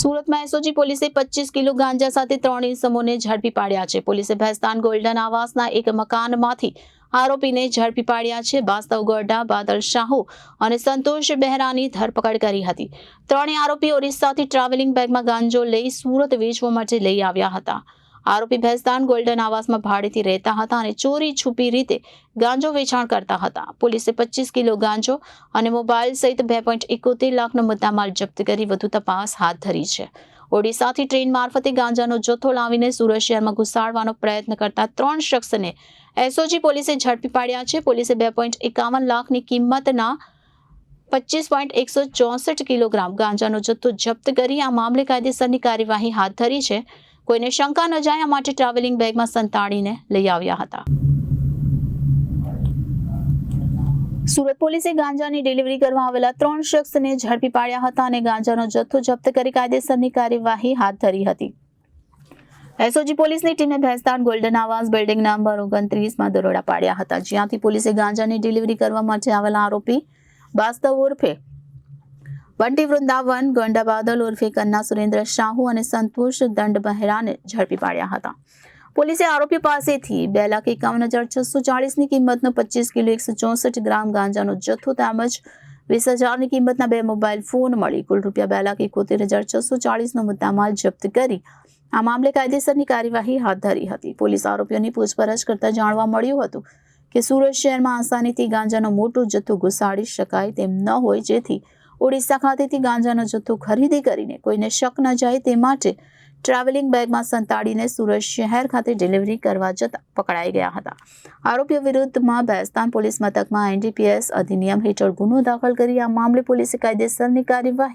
સુરતમાં એસઓજી પોલીસે પચીસ કિલો ગાંજા સાથે ત્રણ ઇસમોને ઝડપી પાડ્યા છે. પોલીસે ભેસ્તાન ગોલ્ડન આવાસના એક મકાનમાંથી આરોપીને ઝડપી પાડ્યા છે. વાસ્તવ ગોરડા બાદલ શાહુ અને સંતોષ બહેરાની ધરપકડ કરી હતી. ત્રણેય આરોપી ઓરિસ્સાથી ટ્રાવેલિંગ બેગમાં ગાંજો લઈ સુરત વેચવા માટે લઈ આવ્યા હતા. આરોપી ભેસ્તાન ગોલ્ડન આવાસમાં ભાડેથી રહેતા હતા અને ચોરી છુપી રીતે ગાંજો વેચાણ કરતા હતા. પોલીસે પચીસ કિલો ગાંજો અને મોબાઈલ સહિત બે પોઈન્ટ એકોતેર લાખનો મુદ્દામાલ જપ્ત કરી વધુ તપાસ હાથ ધરી છે. ઓડિશાથી ટ્રેન મારફતે ગાંજાનો જથ્થો લાવીને સુરત શહેરમાં ઘુસાડવાનો પ્રયત્ન કરતા ત્રણ શખ્સને એસઓજી પોલીસે ઝડપી પાડ્યા છે. પોલીસે બે પોઈન્ટ એકાવન લાખની કિંમતના પચીસ પોઈન્ટ એકસો ચોસઠ કિલોગ્રામ ગાંજાનો જથ્થો જપ્ત કરી આ મામલે કાયદેસરની કાર્યવાહી હાથ ધરી છે. કોઈને શંકા ન જાય માટે ટ્રાવેલિંગ બેગમાં સંતાડીને લઈ આવ્યા હતા. સુરત પોલીસે ગાંજાની ડિલિવરી કરવા આવેલા ત્રણ શખ્સને ઝડપી પાડ્યા હતા અને ગાંજાનો જથ્થો જપ્ત કરી કાયદેસરની કાર્યવાહી હાથ ધરી હતી. એસઓજી પોલીસની ટીમે ભેસ્તાન ગોલ્ડન આવાસ બિલ્ડિંગ નંબર ઓગણત્રીસમાં દરોડા પાડ્યા હતા, જ્યાંથી પોલીસે ગાંજાની ડિલિવરી કરવા માટે આવેલા આરોપી બાસ્તવ ઉર્ફે બંટી વૃંદાવન ગોંડા બાદલ ઉર્ફે કન્ના સુરેન્દ્ર શાહુ અને સંતોષ દંડ બહેરાને ઝડપી પાડ્યા હતા. પોલીસે આરોપી પાસેથી બે લાખ એકાવન હજાર છસો ચાળીસની કિંમતનો પચીસ કિલો એકસો ચોસઠ ગ્રામ ગાંજાનો જથ્થો તેમજ વીસ હજારની કિંમતના બે મોબાઈલ ફોન મળી. કુલ રૂપિયા બે લાખ એકોતેર હજાર છસો ચાળીસનો મુદ્દામાલ જપ્ત કરી આ મામલે કાયદેસરની કાર્યવાહી હાથ ધરી હતી. પોલીસ આરોપીઓની પૂછપરછ કરતા જાણવા મળ્યું હતું કે સુરત શહેરમાં આસાનીથી ગાંજાનો મોટો જથ્થો ઘુસાડી શકાય તેમ ન હોય, જેથી ઓડિશા ખાતેથી ગાંજાનો જથ્થો ખરીદી કરીને કોઈને શક ન જાય તે માટે ટ્રાવેલિંગ બેગમાં સંતાડીને સુરત શહેર ખાતે ડિલિવરી કરવા જતા પકડાઈ ગયા હતા. આરોપીઓ વિરુદ્ધમાં ભેસ્તાન પોલીસ મથકમાં એનડીપીએસ અધિનિયમ હેઠળ ગુનો દાખલ કરી આ મામલે પોલીસે કાયદેસરની કાર્યવાહી